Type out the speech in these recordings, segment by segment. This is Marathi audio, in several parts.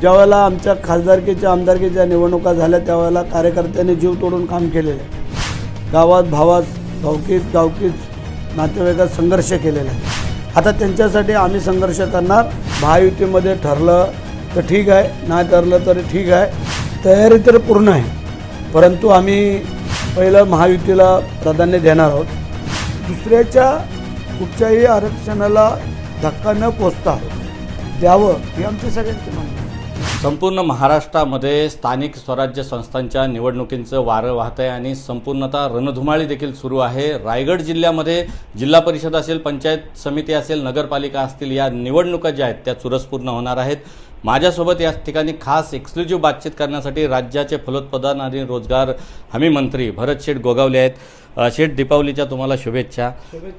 ज्यावेळेला आमच्या खासदारकीच्या आमदारकीच्या निवडणुका झाल्या त्यावेळेला कार्यकर्त्यांनी जीव तोडून काम केलेलं आहे. गावात भावात गावकीत गावकीत नातेवाईकात संघर्ष केलेला आहे आता त्यांच्यासाठी आम्ही संघर्ष करणार. महायुतीमध्ये ठरलं तर ठीक आहे नाही ठरलं तरी ठीक आहे. तयारी तर पूर्ण आहे. परंतु आम्ही पहिलं महायुतीला प्राधान्य देणार आहोत. दुसऱ्याच्या कुठच्याही आरक्षणाला धक्का न पोचता द्यावं हे आमच्या सगळ्यांची मागणी आहे. संपूर्ण महाराष्ट्रामध्ये स्थानिक स्वराज्य संस्थांच्या निवडणुकींचं वारं वाहत आहे आणि संपूर्णतः रणधुमाळी देखील सुरू आहे. रायगड जिल्ह्यामध्ये जिल्हा परिषद असेल पंचायत समिती असेल नगरपालिका असतील या निवडणुका ज्या आहेत त्या चुरसपूर्ण होणार आहेत. माझ्यासोबत या ठिकाणी खास एक्सक्लुझिव्ह बातचीत करण्यासाठी राज्याचे फलोत्पादन आणि रोजगार हमी मंत्री भरत शेठ गोगावले आहेत. शेठ दीपावलीच्या तुम्हाला शुभेच्छा.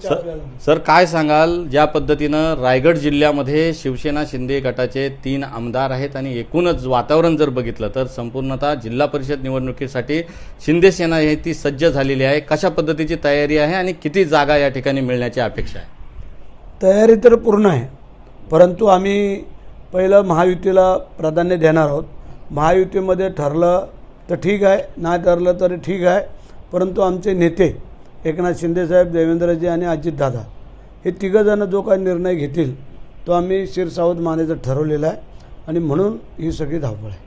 सर-. सर काय सांगाल? ज्या पद्धतीनं रायगड जिल्ह्यामध्ये शिवसेना शिंदे गटाचे तीन आमदार आहेत आणि एकूणच वातावरण जर बघितलं तर संपूर्णतः जिल्हा परिषद निवडणुकीसाठी शिंदे सेना ही ती सज्ज झालेली आहे. कशा पद्धतीची तयारी आहे आणि किती जागा या ठिकाणी मिळण्याची अपेक्षा आहे? तयारी तर पूर्ण आहे परंतु आम्ही पहिलं महायुतीला प्राधान्य देणार आहोत. महायुतीमध्ये ठरलं तर ठीक आहे नाही ठरलं तरी ठीक आहे. परंतु आमचे नेते एकनाथ शिंदेसाहेब देवेंद्रजी आणि अजितदादा हे तिघंजणं जो काही निर्णय घेतील तो आम्ही शिरसावत मानेचं ठरवलेला आहे आणि म्हणून ही सगळी धावपळ आहे.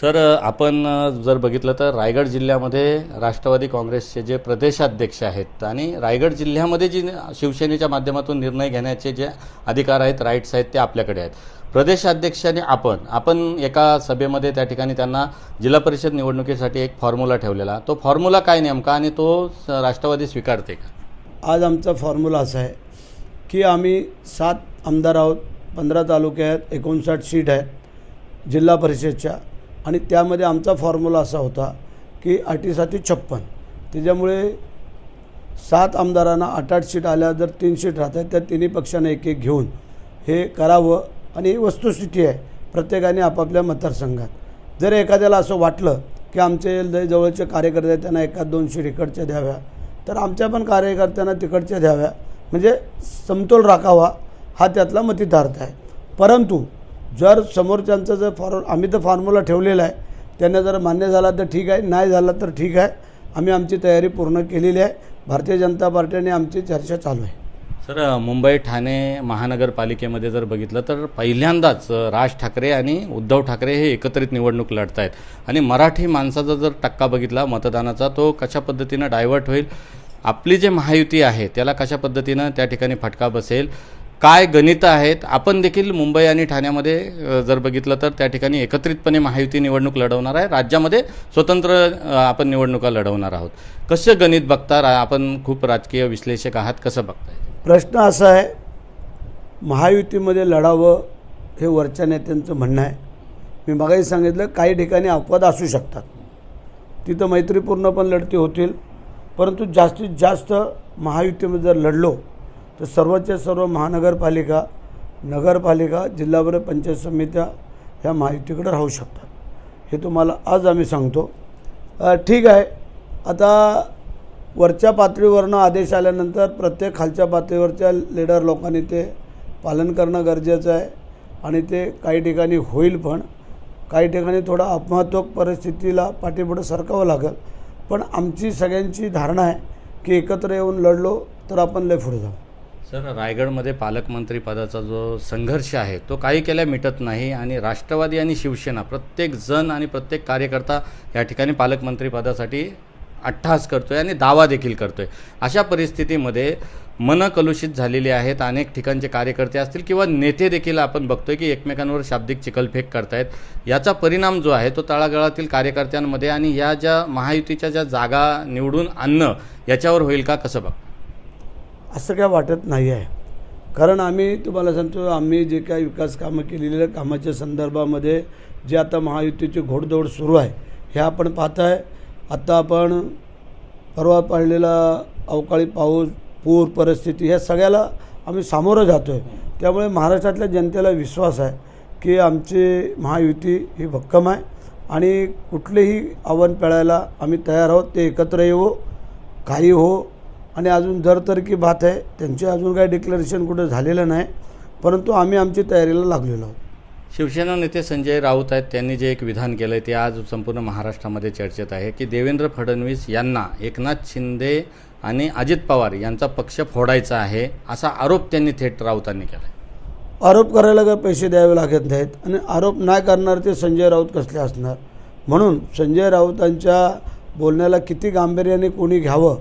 सर आपण जर बघितलं तर रायगड जिल्ह्यामध्ये राष्ट्रवादी काँग्रेसचे जे प्रदेशाध्यक्ष आहेत आणि रायगड जिल्ह्यामध्ये जी शिवसेनेच्या माध्यमातून निर्णय घेण्याचे जे अधिकार आहेत राईट्स आहेत ते आपल्याकडे आहेत. प्रदेशाध्यक्षाने आपण आपण एका सभेमध्ये त्या ठिकाणी त्यांना जिल्हा परिषद निवडणुकीसाठी एक फॉर्म्युला ठेवलेला. तो फॉर्म्युला काय नेमका आणि तो स- राष्ट्रवादी स्वीकारते का? आज आमचा फॉर्म्युला असा आहे की आम्ही सात आमदार आहोत पंधरा तालुके आहेत एकोणसाठ सीट आहेत जिल्हा परिषदच्या. आणि त्यामध्ये आमचा फॉर्म्युला असा होता की अटीसाठी छप्पन. त्याच्यामुळे सात आमदारांना आठ आठ सीट आल्या जर तीन सीट राहतात त्या तिन्ही पक्षांना एक एक घेऊन हे करावं. आणि ही वस्तुस्थिती आहे प्रत्येकाने आपापल्या मतदारसंघात. जर एखाद्याला असं वाटलं की आमचे लय जवळचे कार्यकर्ते आहेत, त्यांना एखाद दोन सीट इकडच्या द्याव्या तर आमच्या पण कार्यकर्त्यांना तिकडच्या द्याव्या. म्हणजे समतोल राखावा हा त्यातला मतितार्थ आहे. परंतु जर समोरच्यांचं जर फॉर आम्ही तर फॉर्म्युला ठेवलेला आहे त्यांना जर मान्य झाला तर ठीक आहे नाही झाला तर ठीक आहे. आम्ही आमची तयारी पूर्ण केलेली आहे. भारतीय जनता पार्टीने आमची चर्चा चालू आहे. सर मुंबई ठाणे महानगरपालिकेमध्ये जर बघितलं तर पहिल्यांदाच राज ठाकरे आणि उद्धव ठाकरे हे एकत्रित निवडणूक लढत आहेत आणि मराठी माणसाचा जर टक्का बघितला मतदानाचा तो कशा पद्धतीनं डायव्हर्ट होईल? आपली जे महायुती आहे त्याला कशा पद्धतीनं त्या ठिकाणी फटका बसेल? काय गणितं आहेत? आपण देखील मुंबई आणि ठाण्यामध्ये जर बघितलं तर त्या ठिकाणी एकत्रितपणे महायुती निवडणूक लढवणार आहे. राज्यामध्ये स्वतंत्र आपण निवडणुका लढवणार आहोत. कसं गणित बघता? रा- आपण खूप राजकीय विश्लेषक आहात कसं बघताय? प्रश्न असा आहे महायुतीमध्ये लढावं हे वरच्या नेत्यांचं म्हणणं आहे. मी मगाही सांगितलं काही ठिकाणी अपवाद असू शकतात. तिथं मैत्रीपूर्ण पण लढती होतील. परंतु जास्तीत जास्त महायुतीमध्ये जर लढलो तर सर्वच्या सर्व महानगरपालिका नगरपालिका जिल्हाभर पंचायत समित्या ह्या महायुतीकडे राहू शकतात. हे तुम्हाला आज आम्ही सांगतो. ठीक आहे. आता वरच्या पातळीवरनं आदेश आल्यानंतर प्रत्येक खालच्या पातळीवरच्या लीडर लोकांनी ते पालन करणं गरजेचं आहे. आणि ते काही ठिकाणी होईल पण काही ठिकाणी थोडं अपमात्मक परिस्थितीला पाठीपुढं सरकावं लागेल. पण आमची सगळ्यांची धारणा आहे की एकत्र येऊन लढलो तर आपण लय पुढे जाऊ. सर रायगडमध्ये पालकमंत्री पदाचा जो संघर्ष आहे तो काही केल्या मिटत नाही. आणि राष्ट्रवादी आणि शिवसेना प्रत्येक जण आणि प्रत्येक कार्यकर्ता या ठिकाणी पालकमंत्री पदासाठी अट्टहास करतोय आणि दावा देखील करतोय. अशा परिस्थितीमध्ये मनं कलुषित झालेली आहेत अनेक ठिकाणचे कार्यकर्ते असतील किंवा नेते देखील आपण बघतोय की एकमेकांवर शाब्दिक चिखलफेक करतायत. याचा परिणाम जो आहे तो तळागाळातील कार्यकर्त्यांमध्ये आणि या ज्या महायुतीच्या ज्या जागा निवडून आणणं याच्यावर होईल का कसं बघ? असं काय वाटत नाही आहे. कारण आम्ही तुम्हाला सांगतो आम्ही जे काही विकास कामं केलेल्या कामाच्या संदर्भामध्ये जे आता महायुतीची घोडदौड सुरू आहे हे आपण पाहत आहे आत्ता आपण परवा पाळलेला अवकाळी पाऊस पूर परिस्थिती ह्या सगळ्याला आम्ही सामोरं जातो आहे त्यामुळे महाराष्ट्रातल्या जनतेला विश्वास आहे की आमची महायुती ही भक्कम आहे आणि कुठलेही आव्हान पेळायला आम्ही तयार आहोत ते एकत्र येऊ काही हो. आणि अजून दर तर की बात आहे त्यांचे अजून काही डिक्लेरेशन कुठं झालेलं नाही परंतु आम्ही आमची तयारीला लागलेलो आहोत. शिवसेना नेते संजय राऊत आहेत त्यांनी जे एक विधान केलं आहे ते आज संपूर्ण महाराष्ट्रामध्ये चर्चेत आहे की देवेंद्र फडणवीस यांना एकनाथ शिंदे आणि अजित पवार यांचा पक्ष फोडायचा आहे असा आरोप त्यांनी थेट राऊतांनी केला आहे आरोप करायला काय पैसे द्यावे लागत नाहीत आणि आरोप नाही करणार ते संजय राऊत कसले असणार? म्हणून संजय राऊतांच्या बोलण्याला किती गांभीर्याने कोणी घ्यावं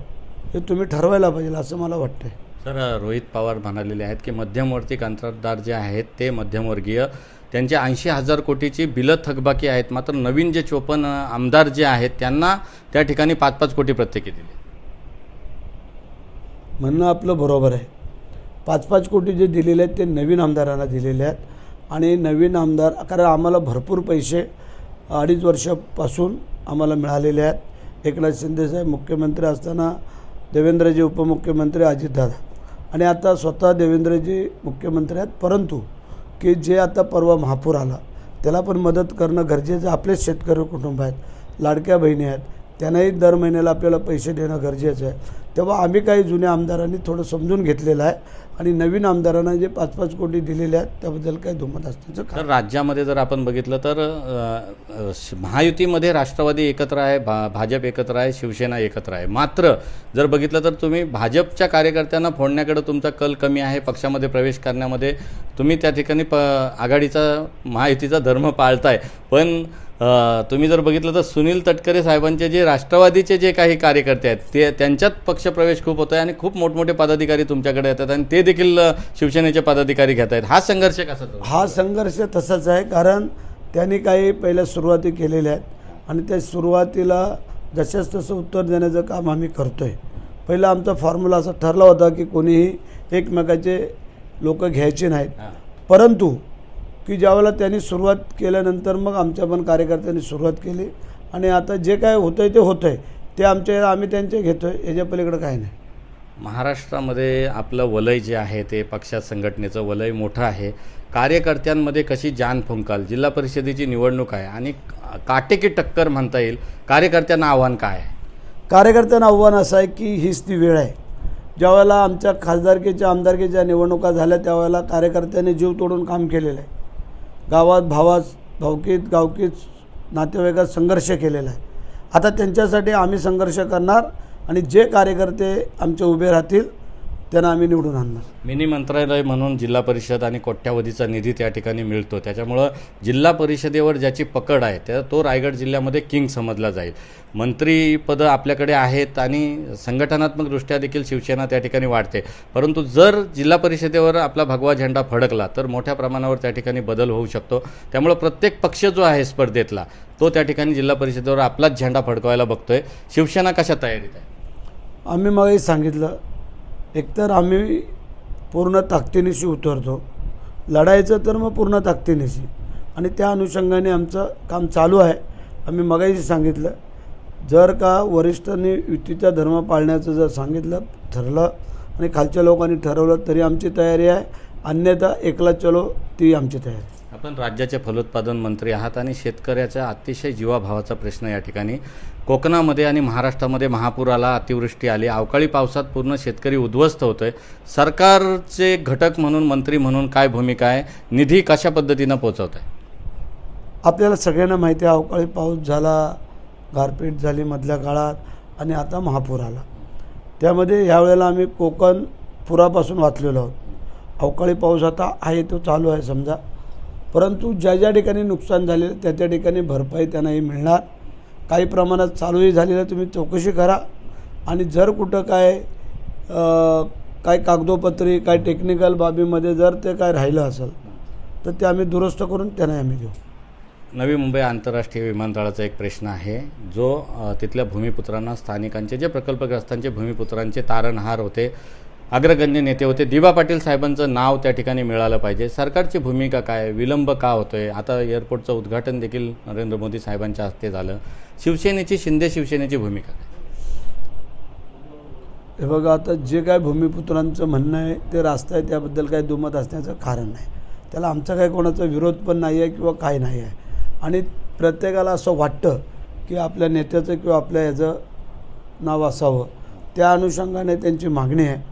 हे तुम्ही ठरवायला पाहिजे असं मला वाटतंय. सर रोहित पवार म्हणालेले आहेत की मध्यमवर्ती कंत्राटदार जे आहेत ते मध्यमवर्गीय त्यांचे ऐंशी हजार कोटीची बिलं थकबाकी आहेत. मात्र नवीन जे चोपन्न आमदार जे आहेत त्यांना त्या ठिकाणी पाच पाच कोटी प्रत्येकी दिले. म्हणणं आपलं बरोबर आहे. पाच पाच कोटी जे दिलेले आहेत ते नवीन आमदारांना दिलेले आहेत. आणि नवीन आमदार कारण आम्हाला भरपूर पैसे अडीच वर्षापासून आम्हाला मिळालेले आहेत. एकनाथ शिंदेसाहेब मुख्यमंत्री असताना देवेंद्रजी उपमुख्यमंत्री अजितदादा. आणि आता स्वतः देवेंद्रजी मुख्यमंत्री आहेत परंतु की जे आता परवा महापूर आला त्याला पण मदत करणं गरजेचं. आपलेच शेतकरी कुटुंब आहेत लाडक्या बहिणी आहेत त्यांनाही दर महिन्याला आपल्याला पैसे देणं गरजेचं आहे. तेव्हा आम्ही काही जुन्या आमदारांनी थोडं समजून घेतलेलं आहे आणि नवीन आमदारांना जे पाच पाच कोटी दिलेले आहेत त्याबद्दल काही दुमत असण्याचं कारण तर राज्यामध्ये जर आपण बघितलं तर महायुतीमध्ये राष्ट्रवादी एकत्र आहे भा भाजप एकत्र आहे शिवसेना एकत्र आहे. मात्र जर बघितलं तर तुम्ही भाजपच्या कार्यकर्त्यांना फोडण्याकडे तुमचा कल कमी आहे पक्षामध्ये प्रवेश करण्यामध्ये तुम्ही त्या ठिकाणी प आघाडीचा महायुतीचा धर्म पाळताय. पण तुम्ही जर बघितलं तर सुनील तटकरे साहेबांचे जे राष्ट्रवादीचे जे काही कार्यकर्ते आहेत ते त्यांच्यात पक्षप्रवेश खूप होतो आहे आणि खूप मोठमोठे पदाधिकारी तुमच्याकडे येतात आणि ते देखील शिवसेनेचे पदाधिकारी घेत आहेत. हा संघर्ष कसा हा संघर्ष तसाच आहे कारण त्यांनी काही पहिल्या सुरुवाती केलेल्या आहेत आणि त्या सुरुवातीला जशाच तसं उत्तर देण्याचं काम आम्ही करतो आहे पहिला आमचा फॉर्म्युला असा ठरला होता की कोणीही एकमेकाचे लोक घ्यायचे नाहीत. परंतु की ज्यावेळेला त्यांनी सुरुवात केल्यानंतर मग आमच्या पण कार्यकर्त्यांनी सुरुवात केली. आणि आता जे काय होतं आहे ते होतं आहे ते आमचे आम्ही त्यांचे घेतो आहे याच्या पलीकडं काही नाही. महाराष्ट्रामध्ये आपलं वलय जे आहे ते पक्षात संघटनेचं वलय मोठं आहे. कार्यकर्त्यांमध्ये कशी जान फुंकाल? जिल्हा परिषदेची निवडणूक आहे. आणि काटेकी टक्कर म्हणता येईल. कार्यकर्त्यांना आव्हान काय आहे? कार्यकर्त्यांना आव्हान असं आहे की हीच ती वेळ आहे. ज्यावेळेला आमच्या खासदारकीच्या आमदारकीच्या निवडणुका झाल्या त्यावेळेला कार्यकर्त्यांनी जीव तोडून काम केलेलं आहे. गावात भावात भावकीत गावकीत नातेवाईकात संघर्ष केलेला आहे. आता त्यांच्यासाठी आम्ही संघर्ष करणार आणि जे कार्यकर्ते आमचे उभे राहतील त्यांना आम्ही निवडून आणणार. मिनी मंत्रालय म्हणून जिल्हा परिषद आणि कोट्यावधीचा निधी त्या ठिकाणी मिळतो. त्याच्यामुळं जिल्हा परिषदेवर ज्याची पकड आहे त्या तो रायगड जिल्ह्यामध्ये किंग समजला जाईल. मंत्रीपदं आपल्याकडे आहेत आणि संघटनात्मकदृष्ट्या देखील शिवसेना त्या ठिकाणी वाढते. परंतु जर जिल्हा परिषदेवर आपला भगवा झेंडा फडकला तर मोठ्या प्रमाणावर त्या ठिकाणी बदल होऊ शकतो. त्यामुळं प्रत्येक पक्ष जो आहे स्पर्धेतला तो त्या ठिकाणी जिल्हा परिषदेवर आपलाच झेंडा फडकवायला बघतोय. शिवसेना कशा तयारीत आहे? आम्ही मगही सांगितलं एकतर आम्ही पूर्ण ताकदीनिशी उतरतो. लढायचं तर मग पूर्ण ताकदीनिशी. आणि त्या अनुषंगाने आमचं काम चालू आहे. आम्ही मगाशी सांगितलं जर का वरिष्ठांनी युतीचा धर्म पाळण्याचं जर सांगितलं ठरलं आणि खालच्या लोकांनी ठरवलं तरी आमची तयारी आहे. अन्यथा एकला चलो ती आमची तयारी आहे. आपण राज्याचे फलोत्पादन मंत्री आहात आणि शेतकऱ्याचा अतिशय जीवाभावाचा प्रश्न या ठिकाणी. कोकणामध्ये आणि महाराष्ट्रामध्ये महापूर आला अतिवृष्टी आली. अवकाळी पावसात पूर्ण शेतकरी उद्ध्वस्त होतो आहे सरकारचे घटक म्हणून मंत्री म्हणून काय भूमिका आहे? निधी कशा पद्धतीनं पोहोचवत आहे आपल्याला सगळ्यांना माहिती आहे अवकाळी पाऊस झाला गारपीट झाली मधल्या काळात आणि आता महापूर आला. त्यामध्ये ह्यावेळेला आम्ही कोकण पुरापासून वाचलेलो आहोत. अवकाळी पाऊस आता आहे तो चालू आहे समजा. परंतु ज्या ज्या ठिकाणी नुकसान झालेलं त्या त्या ठिकाणी भरपाई त्यांनाही मिळणार. काही प्रमाणात चालूही झालेलं तुम्ही चौकशी करा. आणि जर कुठं काय काय कागदोपत्री काय टेक्निकल बाबीमध्ये जर ते काय राहिलं असेल तर ते आम्ही दुरुस्त करून त्यांना आम्ही देऊ. नवी मुंबई आंतरराष्ट्रीय विमानतळाचा एक प्रश्न आहे जो तिथल्या भूमिपुत्रांना स्थानिकांचे जे प्रकल्पग्रस्तांचे भूमिपुत्रांचे तारणहार होते अग्रगण्य नेते होते. दिबा पाटील साहेबांचं नाव त्या ठिकाणी मिळालं पाहिजे. सरकारची भूमिका काय? विलंब का होतोय? आता एअरपोर्टचं उद्घाटन देखील नरेंद्र मोदी साहेबांच्या हस्ते झालं. शिवसेनेची शिंदे शिवसेनेची भूमिका काय? हे बघा आता जे काय भूमिपुत्रांचं म्हणणं आहे ते रास्त आहे त्याबद्दल काही दुमत असण्याचं कारण नाही. त्याला आमचा काही कोणाचा विरोध पण नाही आहे किंवा काय नाही आहे आणि प्रत्येकाला असं वाटतं की आपल्या नेत्याचं किंवा आपल्या याचं नाव असावं. त्या अनुषंगाने त्यांची मागणी आहे.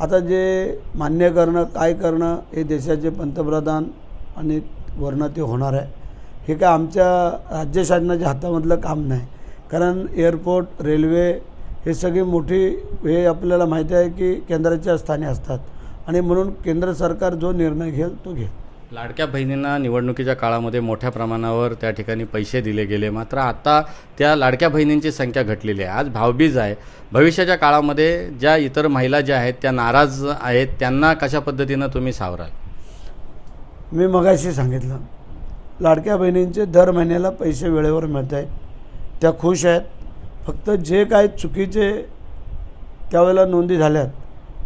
आता जे मान्य करणं काय करणं हे देशाचे पंतप्रधान आणि वर्ण ते होणार आहे. हे काय आमच्या राज्य शासनाच्या हातामधलं काम नाही. कारण एअरपोर्ट रेल्वे हे सगळी मोठी हे आपल्याला माहिती आहे की केंद्राच्या स्थानी असतात. आणि म्हणून केंद्र सरकार जो निर्णय घेईल तो घेईल. लाडक्या बहिणींना निवडणुकीच्या काळामध्ये मोठ्या प्रमाणावर त्या ठिकाणी पैसे दिले गेले. मात्र आता त्या लाडक्या बहिणींची संख्या घटलेली आहे. आज भावबीज आहे. भविष्याच्या काळामध्ये ज्या इतर महिला ज्या आहेत त्या नाराज आहेत त्यांना कशा पद्धतीनं तुम्ही सावराल? मी मगाशी सांगितलं. लाडक्या बहिणींचे दर महिन्याला पैसे वेळेवर मिळत आहेत त्या खुश आहेत. फक्त जे काय चुकीचे त्यावेळेला नोंदी झाल्यात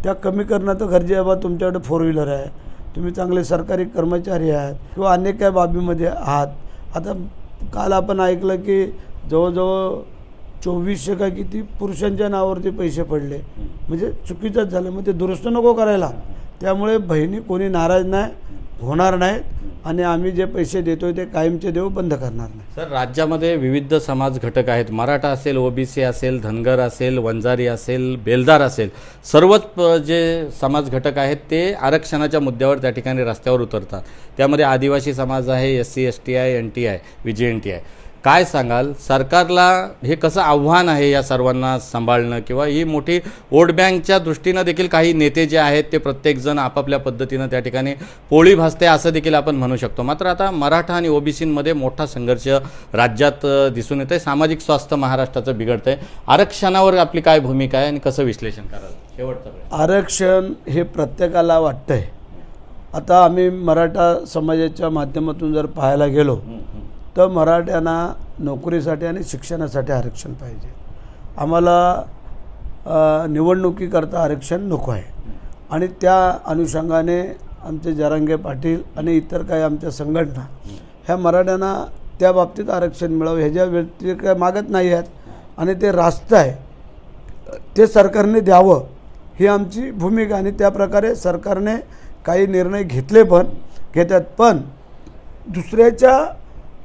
त्या कमी करणं तर गरजे आहे. तुमच्याकडे फोर व्हीलर आहे. तुम्ही चांगले सरकारी कर्मचारी आहात किंवा अनेक काही बाबीमध्ये आहात. आता काल आपण ऐकलं की जवळजवळ चोवीसशे काय किती पुरुषांच्या नावावरती पैसे पडले. म्हणजे चुकीचंच झालं. मग ते दुरुस्त नको करायला. त्यामुळे बहिणी कोणी नाराज नाही. होणार नाहीत आणि आम्ही जे पैसे देतोय ते कायमचे देऊ बंद करणार नाही. सर राज्यामध्ये विविध समाज घटक आहेत. मराठा असेल ओबीसी असेल धनगर असेल वंजारी असेल बेलदार असेल. सर्वच प- जे समाज घटक आहेत ते आरक्षणाच्या मुद्द्यावर त्या ठिकाणी रस्त्यावर उतरतात. त्यामध्ये आदिवासी समाज आहे S C S T I N T I V G N T I काय सांगाल? सरकारला हे कसं आव्हान आहे या सर्वांना सांभाळणं? किंवा ही मोठी वोट बँकच्या दृष्टीनं देखील काही नेते जे आहेत ते प्रत्येकजण आपापल्या पद्धतीनं त्या ठिकाणी पोळी भासते असं देखील आपण म्हणू शकतो. मात्र आता मराठा आणि ओबीसींमध्ये मोठा संघर्ष राज्यात दिसून येत आहे सामाजिक स्वास्थ्य महाराष्ट्राचं बिघडतंय. आरक्षणावर आपली काय भूमिका आहे आणि कसं विश्लेषण कराल? शेवटचं. आरक्षण हे प्रत्येकाला वाटतंय. आता आम्ही मराठा समाजाच्या माध्यमातून जर पाहायला गेलो तर मराठ्यांना नोकरीसाठी आणि शिक्षणासाठी आरक्षण पाहिजे. आम्हाला निवडणुकीकरता आरक्षण नको आहे. आणि त्या अनुषंगाने आमचे जरांगे पाटील आणि इतर काही आमच्या संघटना ह्या मराठ्यांना त्या बाबतीत आरक्षण मिळावं. ह्याच्या व्यतिरिक्त काय मागत नाही आहेत. आणि ते रास्त आहे. ते सरकारने द्यावं ही आमची भूमिका आणि त्या प्रकारे सरकारने काही निर्णय घेतले पण घेतात. पण दुसऱ्याच्या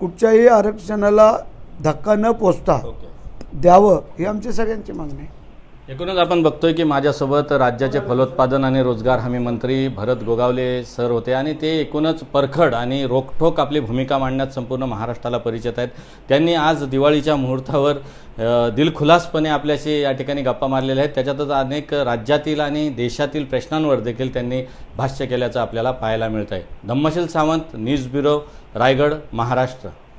कुठच्याही आरक्षणाला धक्का न पोचता द्यावं ही आमची सगळ्यांची मागणी आहे. एकूणच आपण बघतोय की माझ्यासोबत राज्याचे फलोत्पादन आणि रोजगार हमी मंत्री भरत गोगावले सर होते आणि ते एकूणच परखड आणि रोखठोक आपली भूमिका मांडण्यात संपूर्ण महाराष्ट्राला परिचित आहेत. त्यांनी आज दिवाळीच्या मुहूर्तावर दिलखुलासपणे आपल्याशी या ठिकाणी गप्पा मारलेल्या आहेत. त्याच्यातच अनेक राज्यातील आणि देशातील प्रश्नांवर देखील त्यांनी भाष्य केल्याचं आपल्याला पाहायला मिळत आहे धम्मशील सावंत न्यूज ब्युरो रायगड महाराष्ट्र.